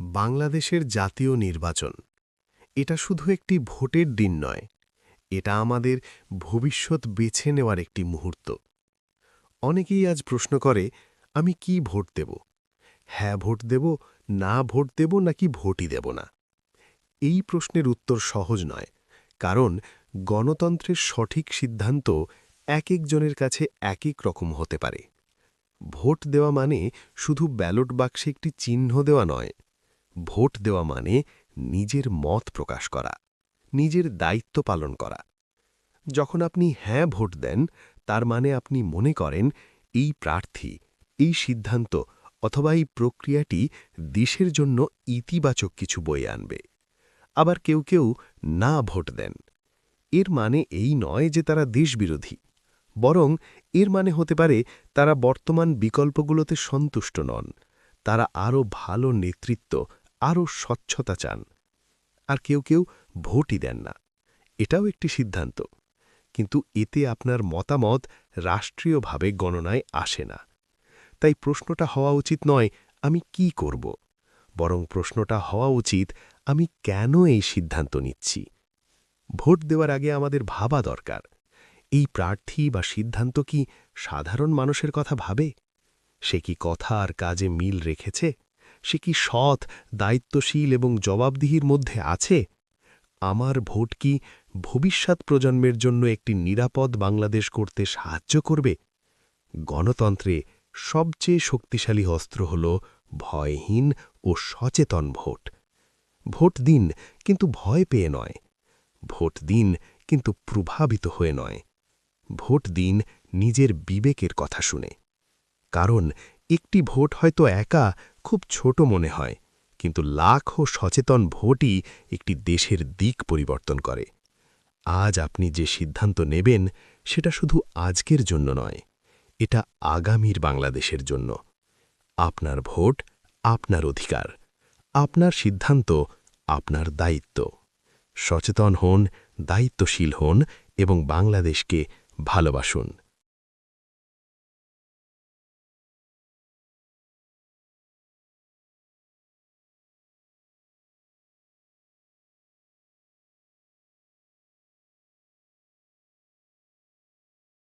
বাংলাদেশের জাতীয় নির্বাচন। এটা শুধু একটি ভোটের দিন নয়, এটা আমাদের ভবিষ্যৎ বেছে নেওয়ার একটি মুহূর্ত। অনেকেই আজ প্রশ্ন করে, আমি কি ভোট দেব? হ্যাঁ ভোট দেব, না ভোট দেব, নাকি ভোটই দেব না? এই প্রশ্নের উত্তর সহজ নয়, কারণ গণতন্ত্রের সঠিক সিদ্ধান্ত এক একজনের কাছে এক এক রকম হতে পারে। ভোট দেওয়া মানে শুধু ব্যালট বাক্সে একটি চিহ্ন দেওয়া নয় ভোট দেওয়া মানে নিজের মত প্রকাশ করা, নিজের দায়িত্ব পালন করা। যখন আপনি হ্যাঁ ভোট দেন, তার মানে আপনি মনে করেন এই প্রার্থী, এই সিদ্ধান্ত অথবা এই প্রক্রিয়াটি দেশের জন্য ইতিবাচক কিছু বয়ে আনবে। আবার কেউ কেউ না ভোট দেন। এর মানে এই নয় যে তারা দেশবিরোধী, বরং এর মানে হতে পারে তারা বর্তমান বিকল্পগুলোতে সন্তুষ্ট নন, তারা আরও ভালো নেতৃত্ব আরও স্বচ্ছতা চান। আর কেউ কেউ ভোটই দেন না। এটাও একটি সিদ্ধান্ত। কিন্তু এতে আপনার মতামত রাষ্ট্রীয়ভাবে গণনায় আসে না। তাই প্রশ্নটা হওয়া উচিত নয়, আমি কি করব? বরং প্রশ্নটা হওয়া উচিত, আমি কেন এই সিদ্ধান্ত নিচ্ছি? ভোট দেওয়ার আগে আমাদের ভাবা দরকার। এই প্রার্থী বা সিদ্ধান্ত কি সাধারণ মানুষের কথা ভাবে? সে কি কথা আর কাজে মিল রেখেছে? সে কি সৎ, দায়িত্বশীল এবং জবাবদিহির মধ্যে আছে? আমার ভোট কি ভবিষ্যৎ প্রজন্মের জন্য একটি নিরাপদ বাংলাদেশ করতে সাহায্য করবে? গণতন্ত্রে সবচেয়ে শক্তিশালী অস্ত্র হল ভয়হীন ও সচেতন ভোট। ভোট দিন কিন্তু ভয় পেয়ে নয়। ভোট দিন কিন্তু প্রভাবিত হয়ে নয়। ভোট দিন নিজের বিবেকের কথা শুনে। কারণ একটি ভোট হয়তো একা খুব ছোট মনে হয়, কিন্তু লাখো সচেতন ভোটই একটি দেশের দিক পরিবর্তন করে। আজ আপনি যে সিদ্ধান্ত নেবেন, সেটা শুধু আজকের জন্য নয়, এটা আগামীর বাংলাদেশের জন্য। আপনার ভোট আপনার অধিকার, আপনার সিদ্ধান্ত আপনার দায়িত্ব। সচেতন হন, দায়িত্বশীল হন এবং বাংলাদেশকে ভালোবাসুন।